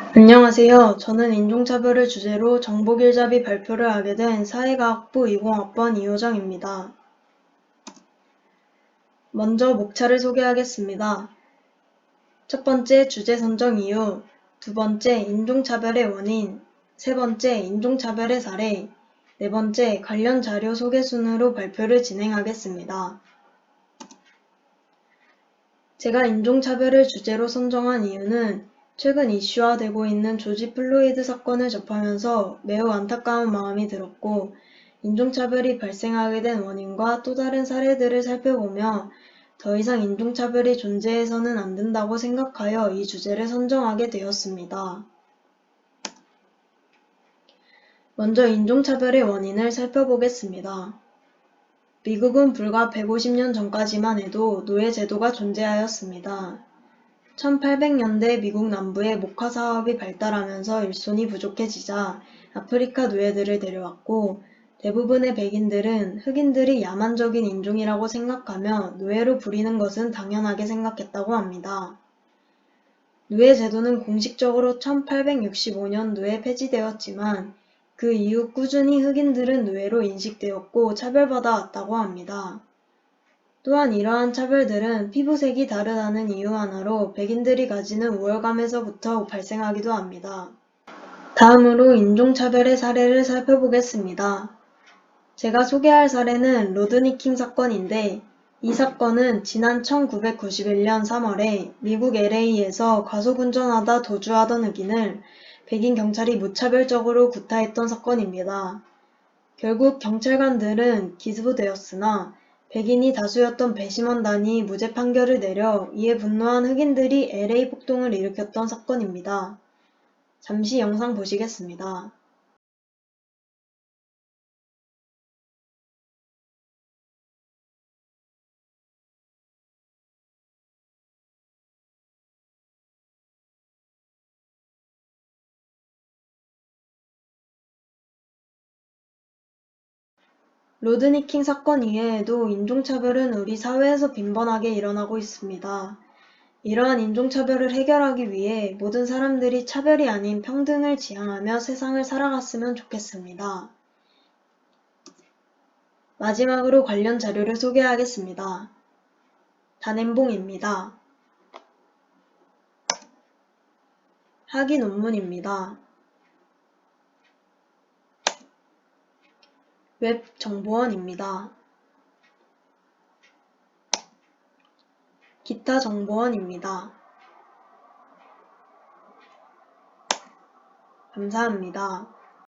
안녕하세요. 저는 인종차별을 주제로 정보길잡이 발표를 하게 된 사회과학부 20학번 이호정입니다. 먼저 목차를 소개하겠습니다. 첫 번째 주제 선정 이유, 두 번째 인종차별의 원인, 세 번째 인종차별의 사례, 네 번째 관련 자료 소개 순으로 발표를 진행하겠습니다. 제가 인종차별을 주제로 선정한 이유는 최근 이슈화되고 있는 조지 플로이드 사건을 접하면서 매우 안타까운 마음이 들었고, 인종차별이 발생하게 된 원인과 또 다른 사례들을 살펴보며 더 이상 인종차별이 존재해서는 안 된다고 생각하여 이 주제를 선정하게 되었습니다. 먼저 인종차별의 원인을 살펴보겠습니다. 미국은 불과 150년 전까지만 해도 노예 제도가 존재하였습니다. 1800년대 미국 남부의 목화 사업이 발달하면서 일손이 부족해지자 아프리카 노예들을 데려왔고 대부분의 백인들은 흑인들이 야만적인 인종이라고 생각하며 노예로 부리는 것은 당연하게 생각했다고 합니다. 노예 제도는 공식적으로 1865년 노예 폐지되었지만 그 이후 꾸준히 흑인들은 노예로 인식되었고 차별받아 왔다고 합니다. 또한 이러한 차별들은 피부색이 다르다는 이유 하나로 백인들이 가지는 우월감에서부터 발생하기도 합니다. 다음으로 인종차별의 사례를 살펴보겠습니다. 제가 소개할 사례는 로드니킹 사건인데 이 사건은 지난 1991년 3월에 미국 LA에서 과속운전하다 도주하던 흑인을 백인 경찰이 무차별적으로 구타했던 사건입니다. 결국 경찰관들은 기소되었으나 백인이 다수였던 배심원단이 무죄 판결을 내려 이에 분노한 흑인들이 LA 폭동을 일으켰던 사건입니다. 잠시 영상 보시겠습니다. 로드니킹 사건 이외에도 인종차별은 우리 사회에서 빈번하게 일어나고 있습니다. 이러한 인종차별을 해결하기 위해 모든 사람들이 차별이 아닌 평등을 지향하며 세상을 살아갔으면 좋겠습니다. 마지막으로 관련 자료를 소개하겠습니다. 단엠봉입니다. 학위 논문입니다. 웹정보원입니다. 기타 정보원입니다. 감사합니다.